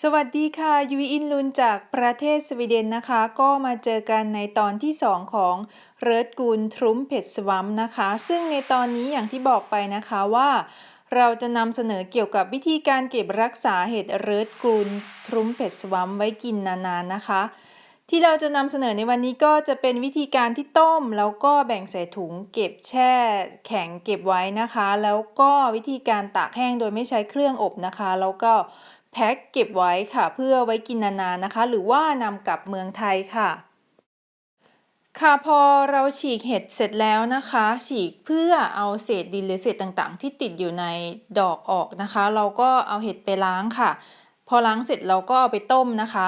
สวัสดีค่ะยูอินลุนจากประเทศสวีเดนนะคะ ก็มาเจอกันในตอนที่ 2 ของเริร์ดกูลทรุมเพดสวัมนะคะ ซึ่งในตอนนี้อย่างที่บอกไปนะคะว่า เราจะนำเสนอเกี่ยวกับวิธีการเก็บรักษาเห็ดเริร์ดกูลทรุมเพดสวัมไว้กินนานๆนะคะ ที่เราจะนำเสนอในวันนี้ก็จะเป็นวิธีการที่ต้ม แล้วก็แบ่งใส่ถุงเก็บแช่แข็งเก็บไว้นะคะ แล้วก็วิธีการตากแห้งโดยไม่ใช้เครื่องอบนะคะ แล้วก็แพ็คเก็บไว้ค่ะ เพื่อไว้กินนานๆนะคะ หรือว่านำกลับเมืองไทยค่ะ ค่ะพอเราฉีกเห็ดเสร็จแล้วนะคะ ฉีกเพื่อเอาเศษดินหรือเศษต่างๆ ที่ติดอยู่ในดอกออกนะคะ เราก็เอาเห็ดไปล้างค่ะ พอล้างเสร็จเราก็เอาไปต้มนะคะ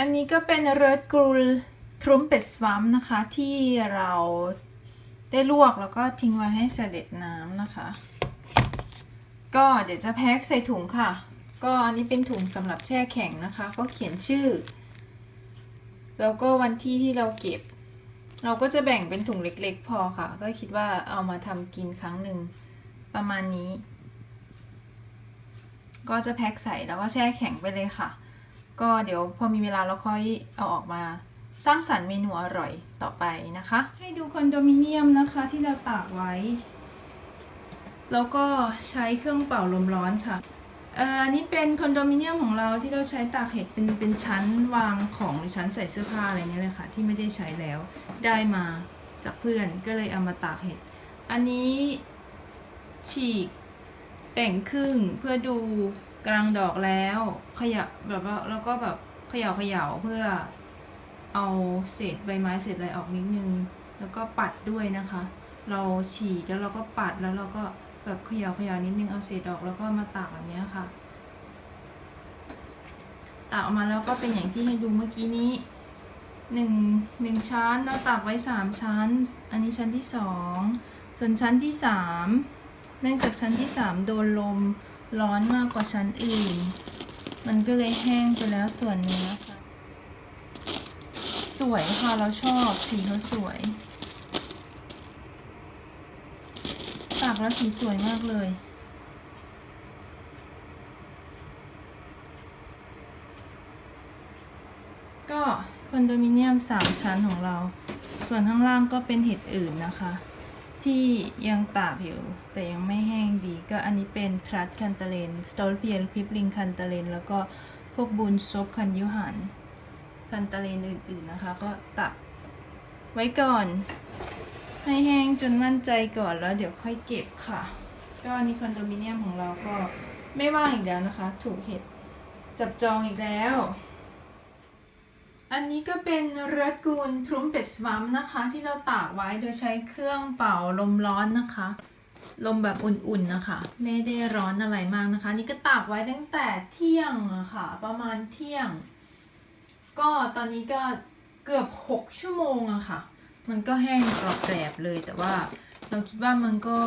อันนี้ก็เป็นเรดกรูลทรุมเป็ดสวัมนะคะ ที่เราได้ลวกแล้วก็ทิ้งไว้ให้เสด็จน้ำนะคะ ก็เดี๋ยวจะแพ็คใส่ถุงค่ะ ก็อันนี้เป็นถุงสำหรับแช่แข็งนะคะ ก็เขียนชื่อ แล้วก็วันที่ที่เราเก็บ เราก็จะแบ่งเป็นถุงเล็กๆ พอค่ะ ก็คิดว่าเอามาทำกินครั้งหนึ่งประมาณนี้ ก็จะแพ็คใส่แล้วก็แช่แข็งไปเลยค่ะ ก็เดี๋ยวพอมีเวลาเราค่อยเอาออกมา สร้างสรรค์เมนูอร่อยต่อไปนะคะ ให้ดูคอนโดมิเนียมนะคะที่เราตากไว้ แล้วก็ใช้เครื่องเป่าลมร้อนค่ะเอ่ออันนี้เป็นคอนโดมิเนียมของเราที่เราใช้ตากเห็ดเป็นเป็นชั้นวางของหรือชั้นใส่เสื้อผ้าอะไรเนี้ยเลยค่ะ ที่ไม่ได้ใช้แล้วได้มาจากเพื่อนก็เลยเอามาตากเห็ด อันนี้ฉีกแบ่งครึ่งเพื่อดู กลางดอกแล้วขยะแบบว่าแล้วก็แบบเขย่าเขย่าเพื่อเอาเศษใบไม้เศษอะไรออกนิดนึง แล้วก็ปัดด้วยนะคะ เราฉีกแล้วเราก็ปัดแล้วเราก็แบบเขย่าเขย่านิดนึงเอาเศษออกแล้วก็มาตากแบบเนี้ยค่ะตากออกมาแล้วก็เป็นอย่างที่ให้ดูเมื่อกี้นี้หนึ่งหนึ่งชั้นเราตากไว้สามชั้น อันนี้ชั้นที่สองส่วนชั้นที่สามเนื่องจากชั้นที่สามโดนลม ร้อนมากกว่าชั้นอื่น มันก็เลยแห้งไปแล้วส่วนหนึงนะคะสวยค่ะเราชอบสีเขาสวยตากแล้วสีสวยมากเลยก็คอนโดมิเนียมสามชั้นของเรา ส่วนข้างล่างก็เป็นเห็ดอื่นนะคะ ที่ยังตากอยู่ แต่ยังไม่แห้งดี ก็อันนี้เป็นทรัสคันตาเลนสโตลเพียนคลิปลิงคันตาเลนแล้วก็พวกบุญซบคันยุหันคันตาเลนอื่นๆนะคะ ก็ตักไว้ก่อน ให้แห้งจนมั่นใจก่อนแล้วเดี๋ยวค่อยเก็บค่ะ ก็อันนี้คอนโดมิเนียมของเราก็ไม่ว่างอีกแล้วนะคะ ถูกเห็ดจับจองอีกแล้ว อันนี้ก็เป็นรกูลทรุมเป็ดสวัมนะคะ ที่เราตากไว้โดยใช้เครื่องเป่าลมร้อนนะคะ ลมแบบอุ่นๆนะคะ ไม่ได้ร้อนอะไรมากนะคะ นี่ก็ตากไว้ตั้งแต่เที่ยงอะค่ะ ประมาณเที่ยง ก็ตอนนี้ก็เกือบ 6 ชั่วโมงอะค่ะ มันก็แห้งกรอบแกรบเลยแต่ว่าเราคิดว่ามันก็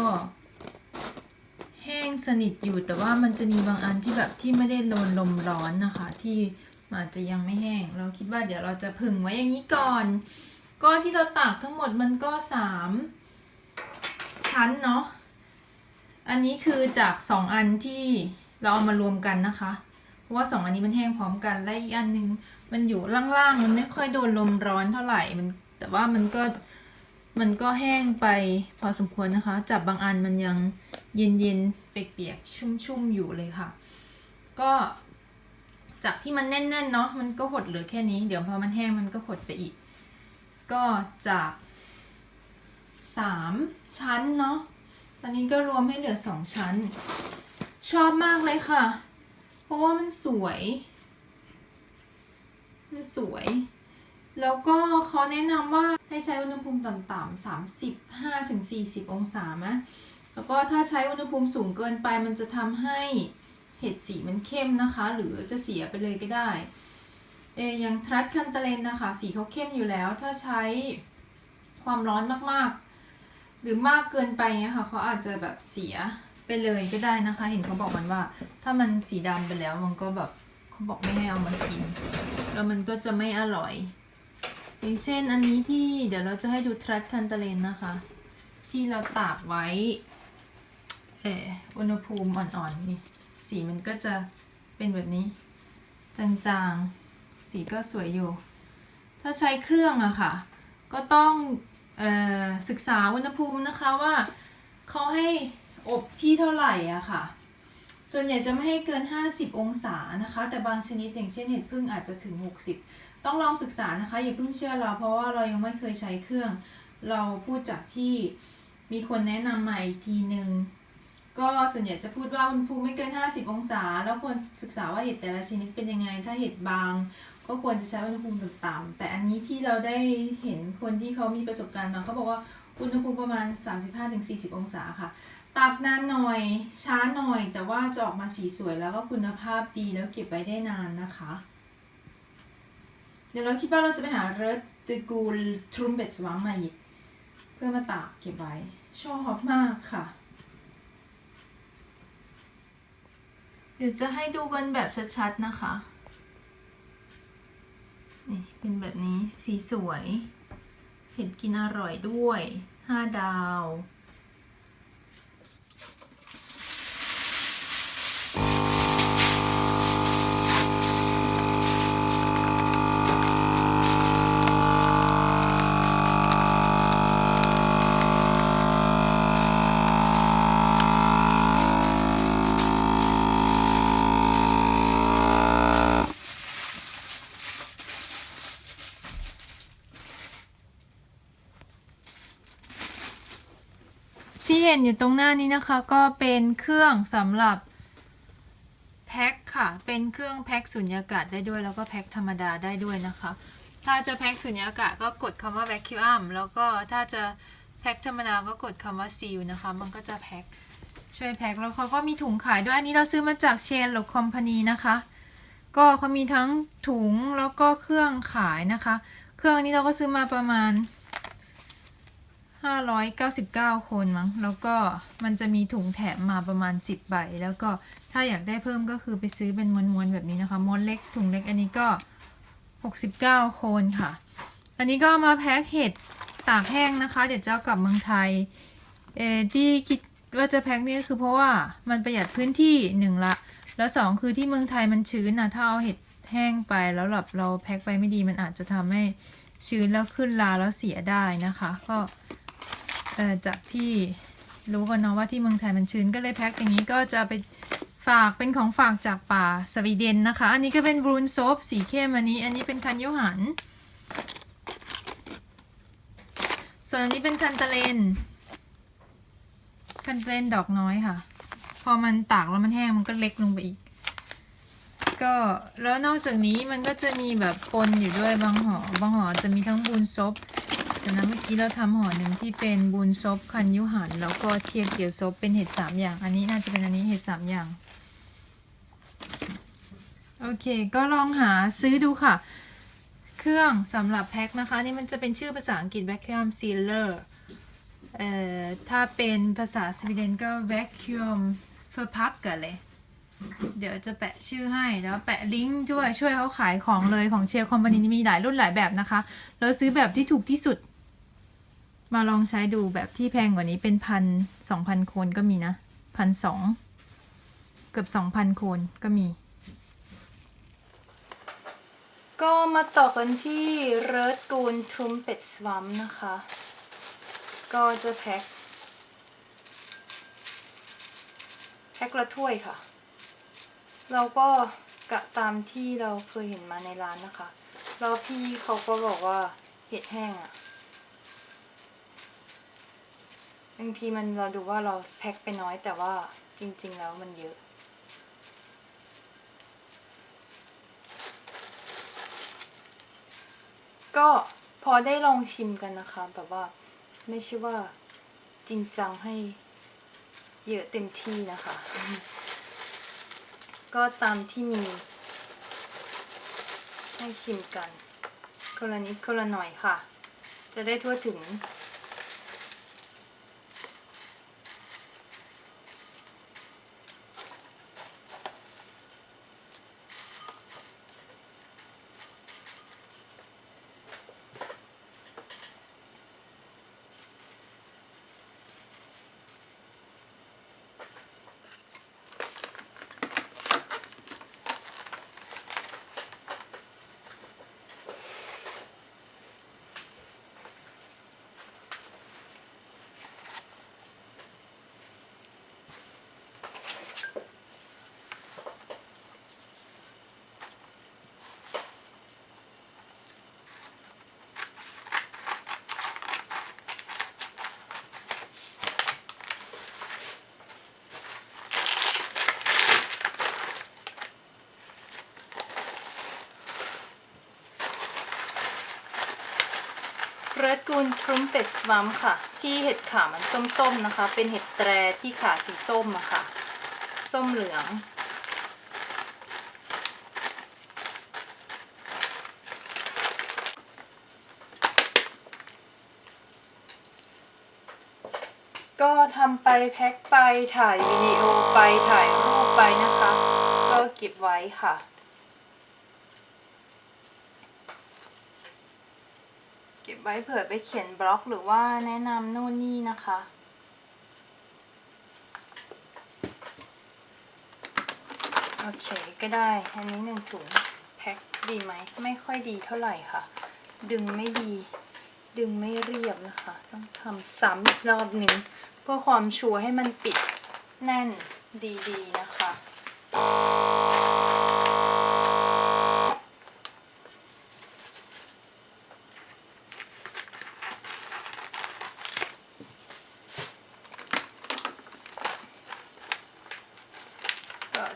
แห้งสนิทอยู่แต่ว่ามันจะมีบางอันที่แบบที่ไม่ได้โดนลมร้อนนะคะที่ อาจจะยังไม่แห้ง เราคิดว่าเดี๋ยวเราจะผึ่งไว้อย่างนี้ก่อน ก้อนที่เราตากทั้งหมดมันก็สามชั้นเนาะ อันนี้คือจากสองอันที่เราเอามารวมกันนะคะ เพราะว่าสองอันนี้มันแห้งพร้อมกัน และอีกอันหนึงมันอยู่ล่างๆ มันไม่ค่อยโดนลมร้อนเท่าไหร่ มัน แต่ว่ามันก็มันก็แห้งไปพอสมควรนะคะ จับบางอันมันยังเย็นๆ เปียกๆ ชุ่มๆ อยู่เลยค่ะ ก็ จากที่มันแน่นๆเนาะมันก็หดเหลือแค่นี้ เดี๋ยวพอมันแห้งมันก็หดไปอีก ก็จากสามชั้นเนาะตอนนี้ก็รวมให้เหลือสองชั้น ชอบมากเลยค่ะ เพราะว่ามันสวยมันสวย แล้วก็เขาแนะนำว่าให้ใช้อุณหภูมิต่ำๆ35ถึง40องศานะแล้วก็ถ้าใช้อุณหภูมิสูงเกินไปมันจะทำให้ เห็ดสีมันเข้มนะคะ หรือจะเสียไปเลยก็ได้เออย่างทรัสคันตาเลนนะคะ สีเขาเข้มอยู่แล้ว ถ้าใช้ความร้อนมากๆ หรือมากเกินไปเนี้ยค่ะเขาอาจจะแบบเสียไปเลยก็ได้นะคะ เห็นเขาบอกมันว่า ถ้ามันสีดำไปแล้วมันก็แบบเขาบอกไม่ให้เอามากิน แล้วมันก็จะไม่อร่อยอย่างเช่นอันนี้ที่เดี๋ยวเราจะให้ดูทรัสคันตาเลนนะคะ ที่เราตากไว้เอออุณหภูมิอ่อนๆนี่ สีมันก็จะเป็นแบบนี้ จางๆ สีก็สวยอยู่ ถ้าใช้เครื่องอะค่ะ ก็ต้องออศึกษาอุณหภูมินะคะว่าเขาให้อบที่เท่าไหร่อะค่ะ ส่วนใหญ่จะไม่ให้เกิน 50 องศานะคะ แต่บางชนิดอย่างเช่นเห็ดพึ่งอาจจะถึง 60 ต้องลองศึกษานะคะ อย่าเพิ่งเชื่อเรา เพราะว่าเรายังไม่เคยใช้เครื่อง เราพูดจากที่มีคนแนะนำมาอีกทีหนึ่ง ก็ส่วนใหญ่จะพูดว่าอุณหภูมิไม่เกิน 50 องศา แล้วควรศึกษาว่าเห็ดแต่ละชนิดเป็นยังไง ถ้าเห็ดบาง ก็ควรจะใช้อุณหภูมิต่ำๆแต่อันนี้ที่เราได้เห็นคนที่เขามีประสบการณ์มาเขาบอกว่าอุณหภูมิประมาณ 35-40 องศาค่ะตากนานหน่อยช้าหน่อย แต่ว่าจะออกมาสีสวยแล้วก็คุณภาพดีแล้วเก็บไว้ได้นานนะคะ เดี๋ยวเราคิดว่าเราจะไปหาเรดตกูลทรูมเบตสวังมาอีกเพื่อมาตากเก็บไว้ชอบมากค่ะ ดี๋ยวจะให้ดูกันแบบชัดๆนะคะ นี่เป็นแบบนี้สีสวย เห็นกินอร่อยด้วย 5 ดาว ห็นอยู่ตรงหน้านี้นะคะ ก็เป็นเครื่องสำหรับแพ็คค่ะ เป็นเครื่องแพ็คสุญญากาศได้ด้วย แล้วก็แพ็คธรรมดาได้ด้วยนะคะ ถ้าจะแพ็คสุญญากาศก็กดคำว่า vacuum แล้วก็ถ้าจะแพ็คธรรมดาก็กดคำว่า seal นะคะ มันก็จะแพ็คช่วยแพ็คแล้วเขาก็มีถุงขายด้วย อันนี้เราซื้อมาจากเชนหรือคอมพานีนะคะ ก็เขามีทั้งถุงแล้วก็เครื่องขายนะคะ เครื่องนี้เราก็ซื้อมาประมาณ 599 คนมั้ง แล้วก็มันจะมีถุงแถมมาประมาณ 10 ใบ แล้วก็ถ้าอยากได้เพิ่มก็คือไปซื้อเป็นม้วนๆแบบนี้นะคะ ม้วนเล็กถุงเล็กอันนี้ก็ 69 คนค่ะ อันนี้ก็มาแพ็คเห็ดตากแห้งนะคะ เดี๋ยวจะเอากลับเมืองไทย เอที่คิดว่าจะแพ็คนี่คือเพราะว่ามันประหยัดพื้นที่หนึ่งละ แล้วสองคือที่เมืองไทยมันชื้นนะถ้าเอาเห็ดแห้งไปแล้วแบบเราแพ็คไปไม่ดีมันอาจจะทำให้ชื้นแล้วขึ้นราแล้วเสียได้นะคะ ก็ จากที่รู้กันเนาะว่าที่เมืองไทยมันชื้นก็เลยแพ็คอย่างนี้ก็จะไปฝากเป็นของฝากจากป่าสวีเดนนะคะ อันนี้ก็เป็นบรูนโซฟสีเข้มอันนี้ อันนี้เป็นคันยุหัน ส่วนอันนี้เป็นคันตะเลน คันตะเลนดอกน้อยค่ะ พอมันตากแล้วมันแห้งมันก็เล็กลงไปอีก ก็แล้วนอกจากนี้มันก็จะมีแบบปนอยู่ด้วยบางห่อบางห่อจะมีทั้งบูนซ นั้นเมื่อกี้เราทำห่อหนึ่งที่เป็นบุญซบคันยุหันแล้วก็เทียเกียวซบเป็นเห็ดสามอย่าง อันนี้น่าจะเป็นอันนี้เห็ดสามอย่าง โอเค ก็ลองหาซื้อดูค่ะ เครื่องสำหรับแพ็คนะคะ นี่มันจะเป็นชื่อภาษาอังกฤษ vacuum sealer เอ่อ ถ้าเป็นภาษาสวีเดนก็ vacuum förpackare เลย เดี๋ยวจะแปะชื่อให้แล้วแปะลิงก์ด้วยช่วยเขาขายของเลยของเชียร์คอมพานีมีหลายรุ่นหลายแบบนะคะแล้วซื้อแบบที่ถูกที่สุด มาลองใช้ดูแบบที่แพงกว่านี้เป็นพันสองพันโคนก็มีนะพันสองเกือบสองพันโคนก็มี ก็มาต่อกันที่เริร์ดกูนทรุมเป็ดสวัมนะคะ ก็จะแพ็คแพ็คละถ้วยค่ะ เราก็กะตามที่เราเคยเห็นมาในร้านนะคะ แล้วพี่เขาก็บอกว่าเห็ดแห้งอะ บางทีมันเราดูว่าเราแพ็คไปน้อยแต่ว่าจริง ๆ แล้วมันเยอะก็พอได้ลองชิมกันนะคะ แบบว่าไม่ใช่ว่าจริงจังให้เยอะเต็มที่นะคะ ก็ตามที่มี ให้ชิมกันคนละนิดคนละหน่อยค่ะ จะได้ทั่วถึง รดกูนทรุมเป็ดสวัมค่ะ ที่เห็ดขามันส้มๆนะคะ เป็นเห็ดแตรที่ขาสีส้มอะค่ะ ส้มเหลือง ก็ทำไปแพ็คไปถ่ายวิดีโอไปถ่ายรูปไปนะคะ ก็เก็บไว้ค่ะ เก็บ ไว้เผื่อไปเขียนบล็อกหรือว่าแนะนำโน่นนี่นะคะ โอเคก็ได้ อันนี้หนึ่งถุงแพ็คดีไหม ไม่ค่อยดีเท่าไหร่ค่ะ ดึงไม่ดี ดึงไม่เรียบนะคะ ต้องทำซ้ำอีกรอบหนึ่งเพื่อความชัวร์ให้มันปิดแน่นดีๆนะคะ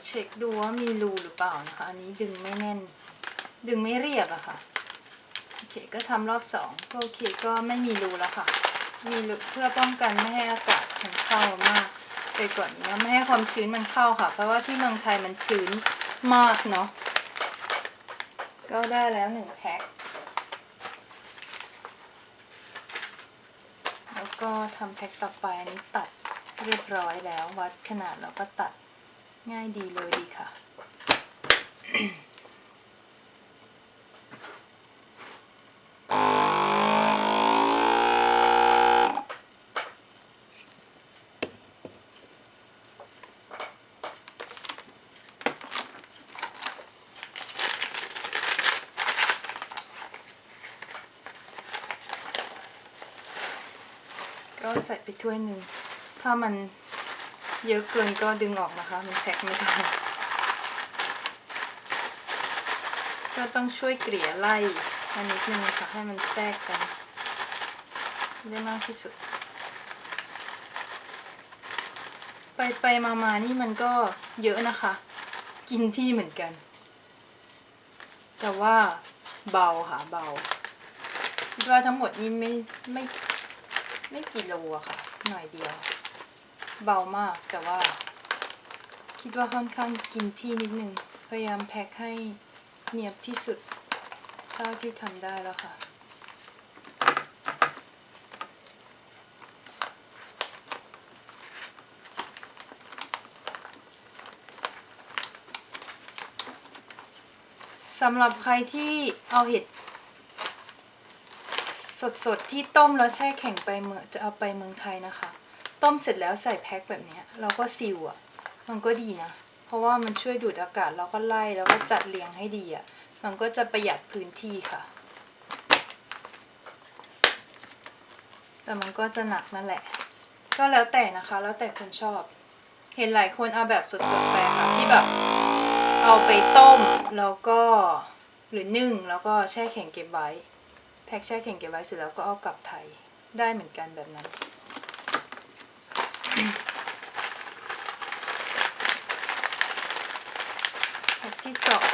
เช็คดูว่ามีรูหรือเปล่านะคะ อันนี้ดึงไม่แน่น ดึงไม่เรียบอะค่ะ โอเค ก็ทำรอบสองก็โอเคก็ไม่มีรูแล้วค่ะ มีรูเพื่อป้องกันไม่ให้อากาศมันเข้ามากไปกว่านี้ไม่ให้ความชื้นมันเข้าค่ะ เพราะว่าที่เมืองไทยมันชื้นมากเนาะ ก็ได้แล้วหนึ่งแพ็ค แล้วก็ทำแพ็คต่อไปอันนี้ตัดเรียบร้อยแล้ววัดขนาดแล้วก็ตัด ง่ายดีเลยดีค่ะ ก็ใส่ไปถ้วยหนึ่งถ้ามัน เยอะเกินก็ดึงออกนะคะ มันแพ็คไม่ได้ก็ต้องช่วยเกลี่ยไล่อันนิดนึงค่ะให้มันแทรกกัน ได้มากที่สุด ไปไปมามานี่มันก็เยอะนะคะ กินที่เหมือนกัน แต่ว่าเบาค่ะเบาคิดว่าทั้งหมดนี่ไม่ไม่ไม่กี่โลอะค่ะ หน่อยเดียว เบามากแต่ว่า คิดว่าค่อนข้างกินที่นิดนึง พยายามแพ็คให้เนียบที่สุด เท่าที่ทำได้แล้วค่ะสำหรับใครที่เอาเห็ด สดๆ ที่ต้มแล้วแช่แข็งไปเมือจะเอาไปเมืองไทยนะคะ ต้มเสร็จแล้วใส่แพ็คแบบนี้เราก็ซีลอะมันก็ดีนะ เพราะว่ามันช่วยดูดอากาศแล้วก็ไล่แล้วก็จัดเรียงให้ดีอะมันก็จะประหยัดพื้นที่ค่ะ แต่มันก็จะหนักนั่นแหละ ก็แล้วแต่นะคะ แล้วแต่คนชอบ เห็นหลายคนเอาแบบสดๆไปค่ะที่แบบเอาไปต้มแล้วก็หรือนึ่งแล้วก็แช่แข็งเก็บไว้ แพ็คแช่แข็งเก็บไว้เสร็จแล้วก็เอากลับไทยได้เหมือนกันแบบนั้น แพ็คที่สอง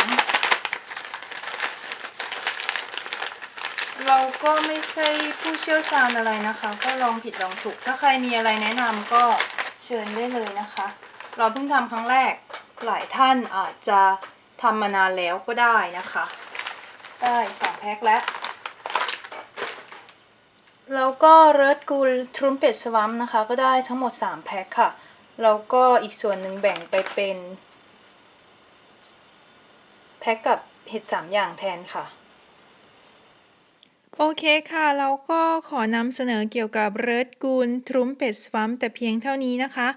เราก็ไม่ใช่ผู้เชี่ยวชาญอะไรนะคะ ก็ลองผิดลองถูก ถ้าใครมีอะไรแนะนำก็เชิญได้เลยนะคะ เราเพิ่งทำครั้งแรกหลายท่านอาจจะทำมานานแล้วก็ได้นะคะ ได้สองแพ็คแล้ว แล้วก็เรดกูลทรูมเป็ดสวัมนะคะ ก็ได้ทั้งหมด 3 แพ็คค่ะ แล้วก็อีกส่วนหนึ่งแบ่งไปเป็น แพ็คกับเห็ด3อย่างแทนค่ะ โอเคค่ะ เราก็ขอนำเสนอเกี่ยวกับเรดกูลทรูมเป็ดสวัมแต่เพียงเท่านี้นะคะ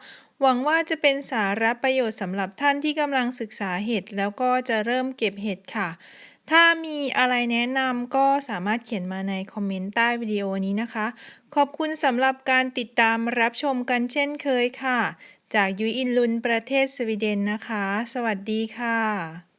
หวังว่าจะเป็นสาระประโยชน์สำหรับท่านที่กำลังศึกษาเห็ดแล้วก็จะเริ่มเก็บเห็ดค่ะ ถ้ามีอะไรแนะนำก็สามารถเขียนมาในคอมเมนต์ใต้วิดีโอนี้นะคะ ขอบคุณสำหรับการติดตามรับชมกันเช่นเคยค่ะ จากยุยอินลุนประเทศสวีเดนนะคะ สวัสดีค่ะ